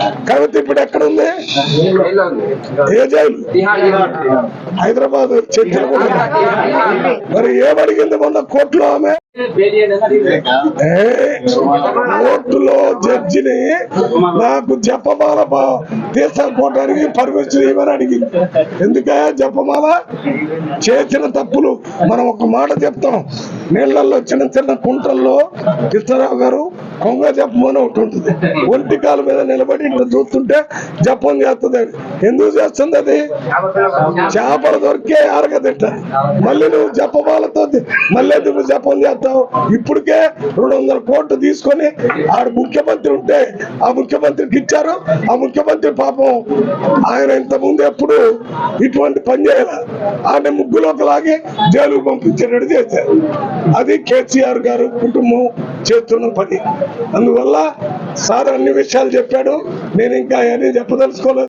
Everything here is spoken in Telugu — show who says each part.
Speaker 1: కాబట్టి ఇప్పుడు ఎక్కడ ఉంది? ఏ జైలు? హైదరాబాద్ చర్చలు మరి ఏమడిగింది మొన్న కోర్టులో ఆమె? కోర్టులో జడ్జిని నాకు జపమాల బా- అడిగి పర్మిషన్ ఇవ్వని అడిగింది. ఎందుకయ్యా జపమాల? చేసిన తప్పులు. మనం ఒక మాట చెప్తాం. నీళ్ళల్లో చిన్న చిన్న కుంటల్లో కృష్ణరావు గారు కొంగ జపమని ఒకటి ఉంటుంది. ఒంటి కాలు మీద నిలబడి ఇట్లా చూస్తుంటే జపం చేస్తుంది. ఎందుకు చేస్తుంది అది? చేపలు దొరికే అరగదిట్ట మళ్ళీ నువ్వు జపమాలతో మళ్ళీ నువ్వు జపం చేస్తావు? ఇప్పటికే రెండు వందల కోట్లు తీసుకొని ఆడ ముఖ్యమంత్రి ఉంటే ఆ ముఖ్యమంత్రికి ఇచ్చారు. ఆ ముఖ్యమంత్రి పాపం ఆయన ఇంత ముందు ఎప్పుడు ఇటువంటి పని చేయాల. ఆయన ముగ్గులోకి లాగి జైలుకు పంపించేటట్టు చేశారు. అది కేసీఆర్ గారు కుటుంబం. చేస్తున్న పని అందువల్ల సార్ అన్ని విషయాలు చెప్పాడు. నేను ఇంకా అవన్నీ చెప్పదలుచుకోలేదు.